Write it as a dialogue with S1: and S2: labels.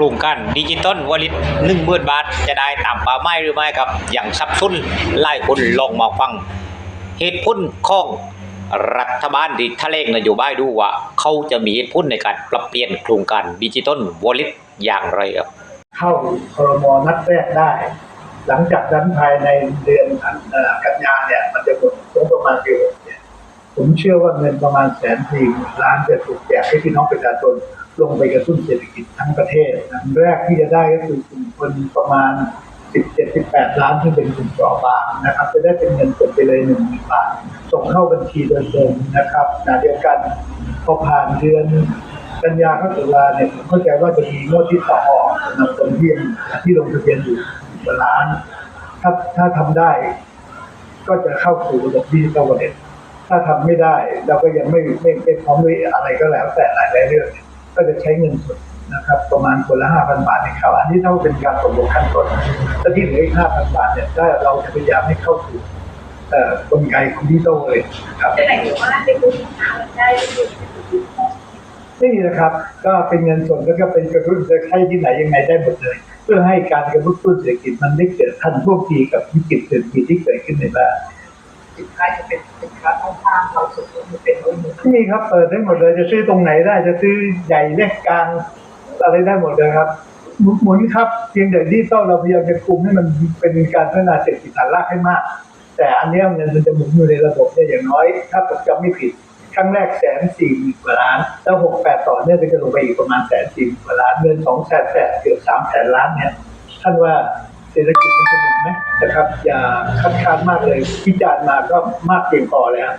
S1: ครงการดิจิตอลวอลิตหนึ่งหมื่นบาท จะได้ตามป้าหมายหรือไม่ครับ อย่างซับซ้นไล่คนลองมาฟัง เหตุผลของรัฐบาลที่ทะเลงนโยบายดูว่า เขาจะมีเหตุผลในการปรับเปลี่ยนโครงการดิจิตอลวอลิตอย่างไรครับ
S2: เข้าครมนัดแรกได้ หลังจากนั้นภายในเดือนกันยาเนี่ย ผมเชื่อว่าเงินประมาณแสนสี่ล้านจะถูกแจกให้พี่น้องประชาชนลงไปกระตุ้นเศรษฐกิจทั้งประเทศอันแรกที่จะได้ก็คือกลุ่มคนประมาณ 17-18 ล้านที่เป็นกลุ่มเปราะบางนะครับ จะได้เป็นเงินสดไปเลยหนึ่งหมื่นบาทส่งเข้าบัญชีโดยตรงนะครับขณะเดียวกันพอผ่านเดือนกันยาเข้าตุลาเนี่ยผมเข้าใจว่าจะมีงวดที่สอออกสำหรับคนที่ยังที่ลงทะเบียนอยู่ล้าน ถ้าถ้าทำได้ ก็จะเข้าสู่ระบบดิจิตอลวอลเล็ต ถ้าทำไม่ได้เราก็ยังไม่ไม่ไม่พร้อมด้วยอะไรก็แล้ว แต่หลายหลายเรื่อง ก็จะใช้เงินสดนะครับ ประมาณคนละห้าพันบาทในข่าวอันนี้เท่าเป็นการตกลงขั้นต้นแต่ที่เหลืออีกห้าพันบาทเนี่ยถ้าเราจะพยายามให้เข้าสู่กลไกของดิจิตอลเลยนะครับ
S3: จะไหนถึงว่าเป็นผู้สินค้าได้อยู่ในจุดยืนของ
S2: นี่นะครับก็เป็นเงินสดแล้วก็เป็นกระตุ้นจะให้ที่ไหนยังไงได้หมดเลย เพื่อให้การกระตุ้นเศรษฐกิจมันได้เกิดทันท่วงทีกับวิกฤตเศรษฐกิจที่เกิดขึ้นในบ้าน
S3: สินค้าจะเป็นสินค้าต้องห้ามเราสุดมันเป็นรุ่นหนึ่ง
S2: นี่ครับเปิดได้หมดเลยจะซื้อตรงไหนได้จะซื้อใหญ่เล็กกลางอะไรได้หมดเลยครับหมุนครับเพียงแต่ดิจิตอลเราพยายามจะคุมให้มันเป็นการพัฒนาเศรษฐกิจฐานรากให้มาก แต่อันนี้เงินมันจะหมุนอยู่ในระบบเนี่ยอย่างน้อย ถ้าผมจำไม่ผิดครั้งแรกแสนสี่หมื่นกว่าล้าน แล้วหกแปดต่อเนี่ยจะลงไปอีกประมาณแสนสี่หมื่นกว่าล้านเงินสองแสนแปดเกือบสามแสนล้านเนี่ยท่านว่า เศรษฐกิจมันจะหมุนไหมนะครับ อย่าคัดค้านมากเลยพิจารณ์มาก็มากเพียงพอแล้ว